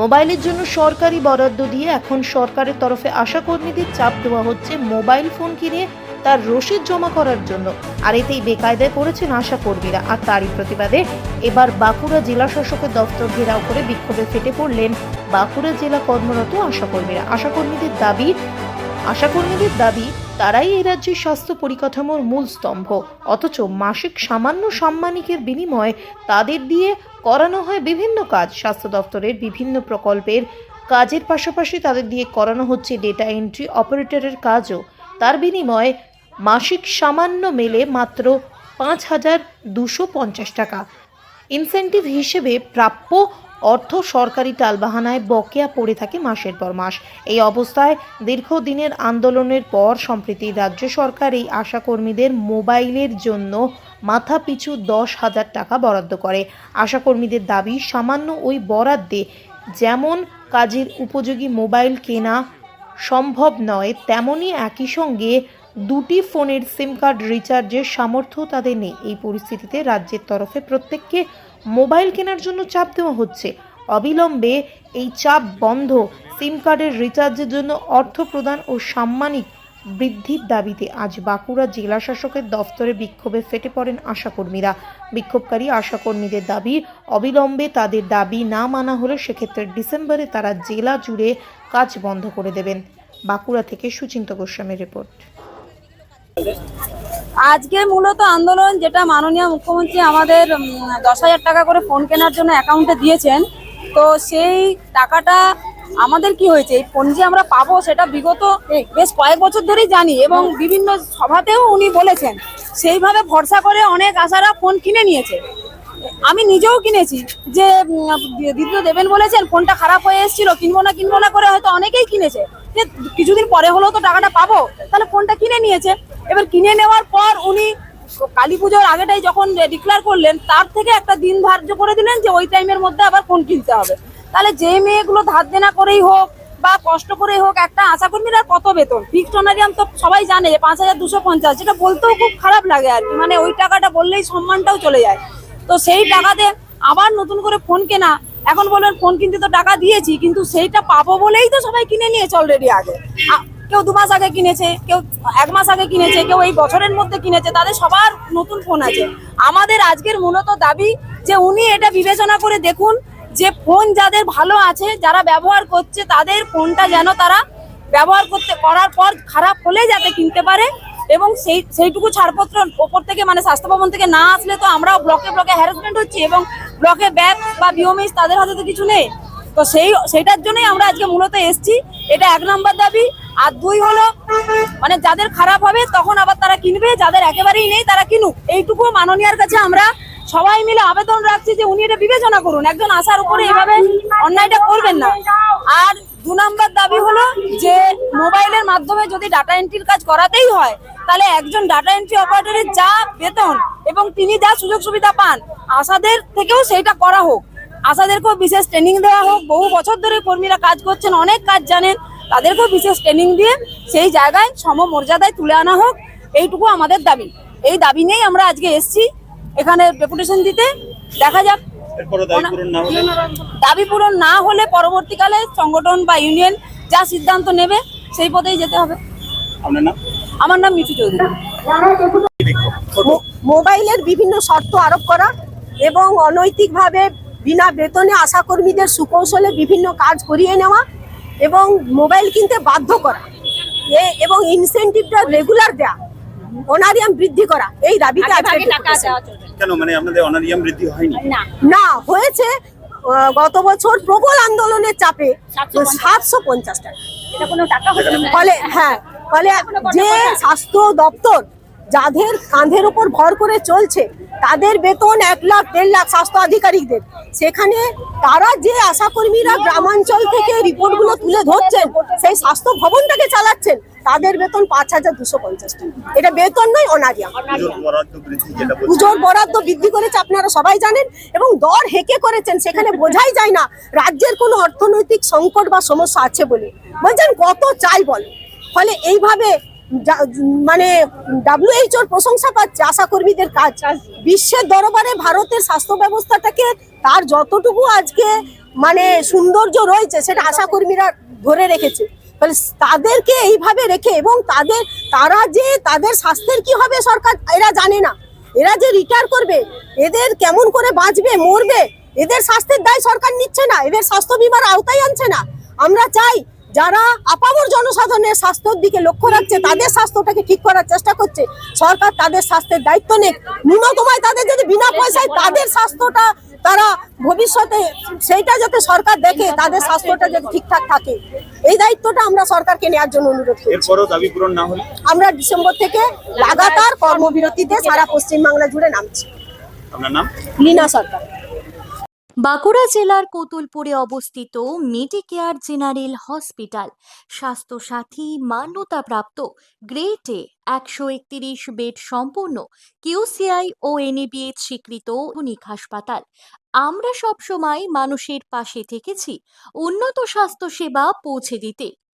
মোবাইলের জন্য সরকারি বরাদ্দ দিয়ে এখন সরকারের তরফে আশা কর্মীদের চাপ দেওয়া হচ্ছে মোবাইল ফোন কিনে তার রসিদ জমা করার জন্য। আর এতেই বেকায়দায় পড়েছেন আশা কর্মীরা আর তারই প্রতিবাদে এবার বাঁকুড়া জেলা শাসকের দফতর ঘেরাও করে বিক্ষোভে ফেটে পড়লেন বাঁকুড়া জেলা কর্মরত আশা কর্মীরা আশা কর্মীদের দাবি আশা কর্মীদের দাবি তারাই এই রাজ্যের স্বাস্থ্য পরিকাঠামোর মূল স্তম্ভ। অথচ মাসিক সামান্য সাম্মানিকের বিনিময়ে তাদের দিয়ে করানো হয় বিভিন্ন কাজ। স্বাস্থ্য দপ্তরের বিভিন্ন প্রকল্পের কাজের পাশাপাশি তাদের দিয়ে করানো হচ্ছে ডেটা এন্ট্রি অপারেটরের কাজও। তার বিনিময়ে মাসিক সামান্য মেলে মাত্র পাঁচ হাজার দুশো পঞ্চাশ টাকা। ইনসেন্টিভ হিসেবে প্রাপ্য অর্থ সরকারি টালবাহানায় বকেয়া পড়ে থাকে মাসের পর মাস। এই অবস্থায় দীর্ঘদিনের আন্দোলনের পর সম্প্রতি রাজ্য সরকার এই আশাকর্মীদের মোবাইলের জন্য মাথা পিছু দশ হাজার টাকা বরাদ্দ করে। আশাকর্মীদের দাবি, সামান্য ওই বরাদ্দে যেমন কাজের উপযোগী মোবাইল কেনা সম্ভব নয় তেমনই একই সঙ্গে দুটি ফোনের সিম কার্ড রিচার্জের সামর্থ্য তাদের নেই। এই পরিস্থিতিতে রাজ্যের তরফে প্রত্যেককে মোবাইল কেনার জন্য চাপ দেওয়া হচ্ছে। অবিলম্বে এই চাপ বন্ধ। সিম কার্ডের রিচার্জের জন্য অর্থ প্রদান ও সাম্মানিক বৃদ্ধির দাবিতে আজ বাঁকুড়া জেলা শাসকের দফতরে বিক্ষোভে ফেটে পড়েন আশাকর্মীরা। বিক্ষোভকারী, আশাকর্মীদের দাবি, অবিলম্বে তাদের দাবি না মানা হলে সেক্ষেত্রে ডিসেম্বরে তারা জেলা জুড়ে কাজ বন্ধ করে দেবেন। বাঁকুড়া থেকে সুচিন্ত গোস্বামীর রিপোর্ট। আজকে মূলত আন্দোলন যেটা মাননীয় মুখ্যমন্ত্রী আমাদের দশ হাজার টাকা করে ফোন কেনার জন্য অ্যাকাউন্টে দিয়েছেন। তো সেই টাকাটা আমাদের কি হয়েছে? এই ফোন যে আমরা পাবো সেটা বিগত বেশ কয়েক বছর ধরেই জানি এবং বিভিন্ন সভাতেও উনি বলেছেন। সেইভাবে ভরসা করে অনেক আশারা ফোন কিনে নিয়েছে। আমি নিজেও কিনেছি। যে দিদিও দেবেন বলেছেন, ফোনটা খারাপ হয়ে এসেছিল, কিনবো না কিনবো না করে হয়তো অনেকেই কিনেছে। যে কিছুদিন পরে হলেও তো টাকাটা পাবো, তাহলে ফোনটা কিনে নিয়েছে। এবার কিনে নেওয়ার পর উনি কালী পুজোর আগেটাই যখন ডিক্লেয়ার করলেন, তার থেকে একটা দিন ধার্য করে দিলেন যে ওই টাইমের মধ্যে আবার ফোন কিনতে হবে। তাহলে যে মেয়েগুলো ধার দেনা করেই হোক বা কষ্ট করেই হোক, একটা আশাকর্মীর আর কত বেতন? ফিক্সড অনারিয়াম তো সবাই জানে যে পাঁচ হাজার দুশো পঞ্চাশ, যেটা বলতেও খুব খারাপ লাগে আর কি। মানে ওই টাকাটা বললেই সম্মানটাও চলে যায়। তো সেই টাকাতে আবার নতুন করে ফোন কেনা এখন বলবেন ফোন কিনতে তো টাকা দিয়েছি, কিন্তু সেইটা পাবো বলেই তো সবাই কিনে নিয়েছে অলরেডি আগে। কেউ দু মাস আগে কিনেছে, কেউ এক মাস আগে কিনেছে, কেউ এই বছরের মধ্যে কিনেছে, তাদের সবার নতুন ফোন আছে। আমাদের আজকের মূলত দাবি যে উনি এটা বিবেচনা করে দেখুন যে ফোন যাদের ভালো আছে, যারা ব্যবহার করছে, তাদের ফোনটা যেন তারা ব্যবহার করতে, করার পর খারাপ হলে যাতে কিনতে পারে এবং সেই, সেইটুকু ছাড়পত্র ওপর থেকে মানে স্বাস্থ্য ভবন থেকে না আসলে তো আমরাও ব্লকে ব্লকে হ্যারাসমেন্ট হচ্ছি এবং ব্লকে ব্যাগ বা বিওমিস তাদের হাতে তো কিছু নেই। তো সেই, সেইটার জন্যই আমরা আজকে মূলত এসছি। এটা এক নম্বর দাবি। আর দুই হলো মানে যাদের খারাপ হবে, তখন আবার তারা কিনবে। যাদের একেবারেই নেই, তারা কিনুক। এইটুকু মাননীয়ার কাছে আমরা সবাই মিলে আবেদন রাখছি যে উনি এটা বিবেচনা করুন। একজন আসার উপরে এভাবে অন্যায়টা করবেন না। আর দু নম্বর দাবি হলো যে মোবাইলের মাধ্যমে যদি ডাটা এন্ট্রির কাজ করাতেই হয় তাহলে একজন ডাটা এন্ট্রি অপারেটরের যা বেতন এবং তিনি যা সুযোগ সুবিধা পান আশাদের থেকেও সেইটা করা হোক। আশাদেরকেও বিশেষ ট্রেনিং দেওয়া হোক। বহু বছর ধরে কর্মীরা কাজ করছেন অনেক কাজ জানেন তাদেরকেও বিশেষ ট্রেনিং দিয়ে সেই জায়গায় সমমর্যাদায় তুলে আনা হোক। এইটুকু আমাদের দাবি। এই দাবি নিয়েই আমরা আজকে এসছি। এখানে ডেপুটেশন দিতে। দেখা যাক। দাবি পূরণ না হলে? পরবর্তীকালে সংগঠন বা ইউনিয়ন যা সিদ্ধান্ত নেবে সেই পথেই যেতে হবে। আপনার নাম? আমার নাম মিঠু চৌধুরী। মোবাইলের বিভিন্ন শর্ত আরোপ করা এবং অনৈতিকভাবে বিনা বেতনে আশাকর্মীদের সুকৌশলে বিভিন্ন কাজ করিয়ে নেওয়া এবং মোবাইল কিনতে বাধ্য করা। এ- এবং ইনসেন্টিভটা রেগুলার দেওয়া অনারিয়াম বৃদ্ধি করা এই দাবিতে কেন? মানে আপনাদের অনারিয়াম বৃদ্ধি হয়নি? না। হয়েছে গত বছর প্রবল আন্দোলনের চাপে সাতশো পঞ্চাশ টাকা। ফলে হ্যাঁ ফলে যে স্বাস্থ্য দপ্তর যাদের কাঁধের উপর ভর করে চলছে তাদের বেতন এক লাখ দেড় লাখ স্বাস্থ্য আধিকারিকদের। সেখানে তারা যে আশাকর্মীরা গ্রামাঞ্চল থেকে রিপোর্টগুলো তুলে ধরছেন সেই স্বাস্থ্য ভবনটাকে চালাচ্ছেন তাদের বেতন পাঁচ হাজার দুশো পঞ্চাশ টাকা। এটা বেতন নয় অনারিয়া। পুজোর বরাদ্দ বৃদ্ধি করেছে আপনারা সবাই জানেন এবং দর হেকে করেছেন সেখানে বোঝাই যায় না রাজ্যের কোনো অর্থনৈতিক সংকট বা সমস্যা আছে বলে। বলছেন কত চাই বলে? ফলে এইভাবে মানে ডাব্লিউএইচওর প্রশংসা পাচ্ছে, আশাকর্মীদের কাজ। বিশ্বের দরবারে ভারতের স্বাস্থ্য ব্যবস্থাটাকে তার যতটুকু আজকে মানে সৌন্দর্য রয়েছে, সেটা আশাকর্মীরা ধরে রেখেছে। তাহলে তাদেরকে এইভাবে রেখে এবং তাদের, তারা যে তাদের স্বাস্থ্যের কি হবে সরকার, এরা জানে না। এরা যে রিটায়ার করবে, এদের কেমন করে বাঁচবে, মরবে, এদের স্বাস্থ্যের দায় সরকার নিচ্ছে না, এদের স্বাস্থ্য বিমার আওতায় আনছে না। আমরা চাই যারা আপামর জনসাধারণের স্বাস্থ্যের দিকে লক্ষ্য রাখছে তাদের স্বাস্থ্যটাকে ঠিক করার চেষ্টা করছে। সরকার তাদের স্বাস্থ্যের দায়িত্ব নেই ন্যূনতমায় তাদের যদি বিনা পয়সায় তাদের স্বাস্থ্যটা তারা ভবিষ্যতে সেইটা যাতে সরকার দেখে তাদের স্বাস্থ্যটা যাতে ঠিকঠাক থাকে। এই দায়িত্বটা আমরা সরকারকে নেওয়ার জন্য অনুরোধ করছি। হলে? আমরা ডিসেম্বর থেকে লাগাতার কর্মবিরতিতে সারা পশ্চিমবাংলা জুড়ে নামছি। আপনার নাম? লীনা সরকার। বাঁকুড়া জেলার কোতুলপুরে অবস্থিত মেডিকেয়ার জেনারেল হসপিটাল। স্বাস্থ্যসাথী মান্যতাপ্রাপ্ত গ্রেট এ একশো একত্রিশ বেড সম্পন্ন কিউসিআই ও এনএবিএচ স্বীকৃত আধুনিক হাসপাতাল। আমরা সবসময় মানুষের পাশে থেকেছি। উন্নত স্বাস্থ্যসেবা পৌঁছে দিতে।